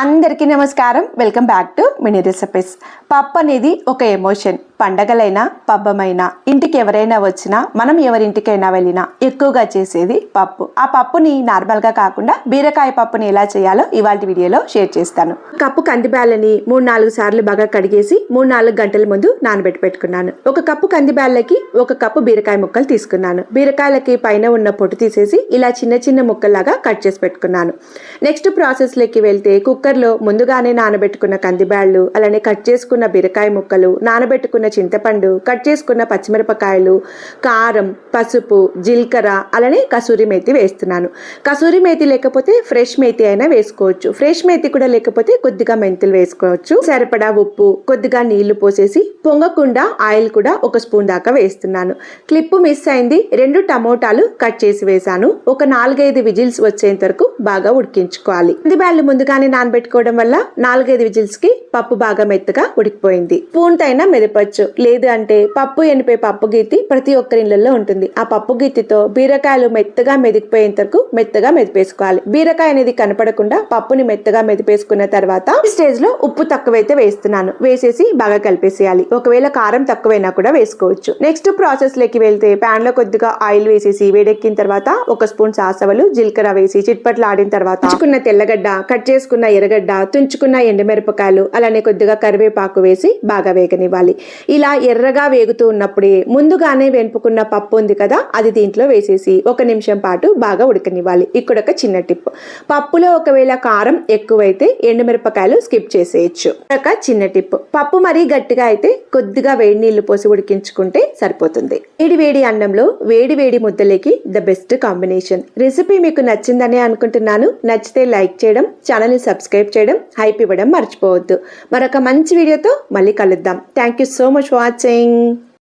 అందరికీ నమస్కారం. Welcome back to Mini Recipes పప్పు అనేది ఒక ఎమోషన్ పండగలైనా పబ్బమైనా ఇంటికి ఎవరైనా వచ్చినా మనం ఎవరింటికైనా వెళ్ళినా ఎక్కువగా చేసేది పప్పు. ఆ పప్పుని నార్మల్గా కాకుండా బీరకాయ పప్పుని ఎలా చేయాలో ఇవాళ వీడియోలో షేర్ చేస్తాను. కప్పు కందిబ్యాలని మూడు నాలుగు సార్లు బాగా కడిగేసి మూడు నాలుగు గంటల ముందు నానబెట్టి పెట్టుకున్నాను. ఒక కప్పు కందిబ్యాలకి ఒక కప్పు బీరకాయ ముక్కలు తీసుకున్నాను. బీరకాయలకి పైన ఉన్న పొట్టు తీసేసి ఇలా చిన్న చిన్న ముక్కల్లాగా కట్ చేసి పెట్టుకున్నాను. నెక్స్ట్ ప్రాసెస్లోకి వెళ్తే కుక్కర్లో ముందుగానే నానబెట్టుకున్న కందిబ్యాళ్ళు అలానే కట్ చేసుకున్న బీరకాయ ముక్కలు నానబెట్టుకున్న చింతపండు కట్ చేసుకున్న పచ్చిమిరపకాయలు కారం పసుపు జీలకర్ర అలానే కసూరి మేతి వేస్తున్నాను. కసూరి మేతి లేకపోతే ఫ్రెష్ మేతి అయినా వేసుకోవచ్చు. ఫ్రెష్ మేతి కూడా లేకపోతే కొద్దిగా మెంతులు వేసుకోవచ్చు. సరిపడా ఉప్పు కొద్దిగా నీళ్ళు పోసేసి పొంగకుండా ఆయిల్ కూడా ఒక స్పూన్ దాకా వేస్తున్నాను. క్లిప్ మిస్ అయింది. రెండు టమోటాలు కట్ చేసి వేసాను ఒక నాలుగైదు విజిల్స్ వచ్చేంత వరకు బాగా ఉడికించుకోవాలి. కందిబ్యాళ్ళు ముందుగానే ముందుగానే నానబెట్టుకోవడం వల్ల నాలుగైదు విజిల్స్కి పప్పు బాగా మెత్తగా ఉడికిపోయింది. స్పూన్ మెదపచ్చు. లేదు అంటే పప్పు ఎండిపోయి పప్పు గీతి ప్రతి ఒక్కరి ఇళ్ళలో ఉంటుంది. ఆ పప్పు గీతితో బీరకాయలు మెత్తగా మెదిగిపోయేంత వరకు మెత్తగా మెదిపేసుకోవాలి. బీరకాయ అనేది కనపడకుండా పప్పుని మెత్తగా మెదిపేసుకున్న తర్వాత స్టేజ్లో ఉప్పు తక్కువైతే వేస్తున్నాను. వేసేసి బాగా కలిపేసేయాలి. ఒకవేళ కారం తక్కువైనా కూడా వేసుకోవచ్చు. నెక్స్ట్ ప్రాసెస్లోకి వెళ్తే పాన్లో కొద్దిగా ఆయిల్ వేసేసి వేడెక్కిన తర్వాత ఒక స్పూన్ సాసవలు జీలకర్ర వేసి చిట్పట్లు ఆడిన తర్వాత తెల్లగడ్డ కట్ చేసుకున్న ఎర్రగడ్డ తుంచుకున్న ఎండుమిరపకాయలు అలానే కొద్దిగా కరివేపాకు వేసి బాగా వేగనివ్వాలి. ఇలా ఎర్రగా వేగుతూ ఉన్నప్పుడే ముందుగానే వెనుపుకున్న పప్పు ఉంది కదా అది దీంట్లో వేసేసి ఒక నిమిషం పాటు బాగా ఉడకనివ్వాలి. ఇక్కడ ఒక చిన్న టిప్. పప్పులో ఒకవేళ కారం ఎక్కువైతే ఎండుమిరపకాయలు స్కిప్ చేసేయచ్చు. ఒక చిన్న టిప్. పప్పు మరీ గట్టిగా అయితే కొద్దిగా వేడి నీళ్ళు పోసి ఉడికించుకుంటే సరిపోతుంది. వేడి వేడి అన్నంలో వేడి వేడి ముద్దలకి ద బెస్ట్ కాంబినేషన్ రెసిపీ మీకు నచ్చిందనే అనుకుంటున్నాను. నచ్చితే లైక్ చేయడం ఛానల్ని సబ్స్క్రైబ్ చేయడం హైప్ ఇవ్వడం మర్చిపోవద్దు. మరొక మంచి వీడియోతో మళ్ళీ కలుద్దాం. Thank you so much watching